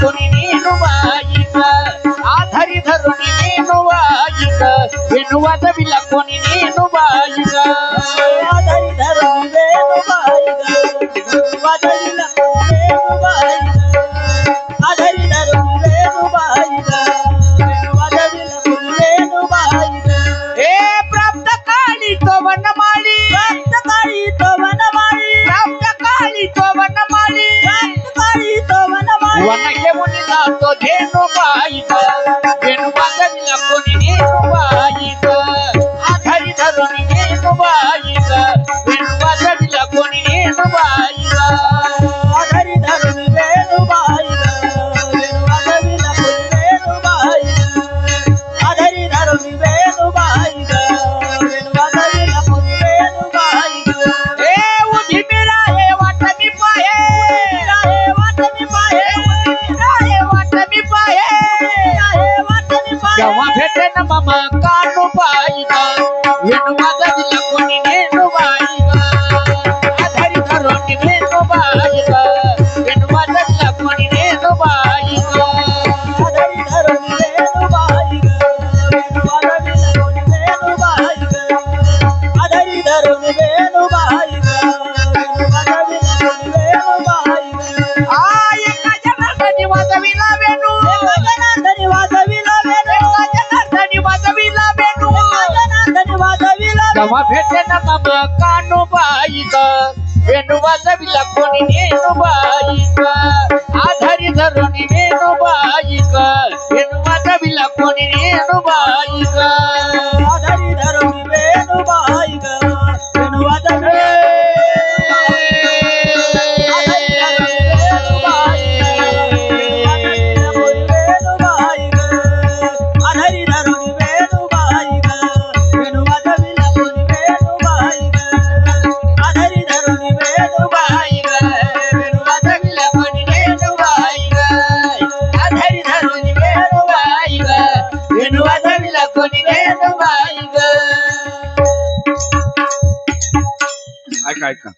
कोणी नेनु बाईक आधारी धरून नेनु बाईक वेणू वाजविला कोणी नेनु बाईक आधारी धरून वेणूबाई ग वाजविला आधारी वाजविला हे प्राप्त काळी तो वनमाळी. प्राप्तकाळी तो वनमाळी. प्राप्त काळी तो वनमाळी. प्राप्तकाळी तो वनमाळी. ಧೇನು ಬಾಯಿದ ಧೇನು ಬಾಗ जेव्हा भेटे ना मामा कानू बाईक वाजविला भेटे ना मामा कानू बाईक. वेणू वाजविला कोणी नेनु बाईक. आधारी धरून नेनु बाईक. वेणू वाजविला कोणी नेनु arcaica.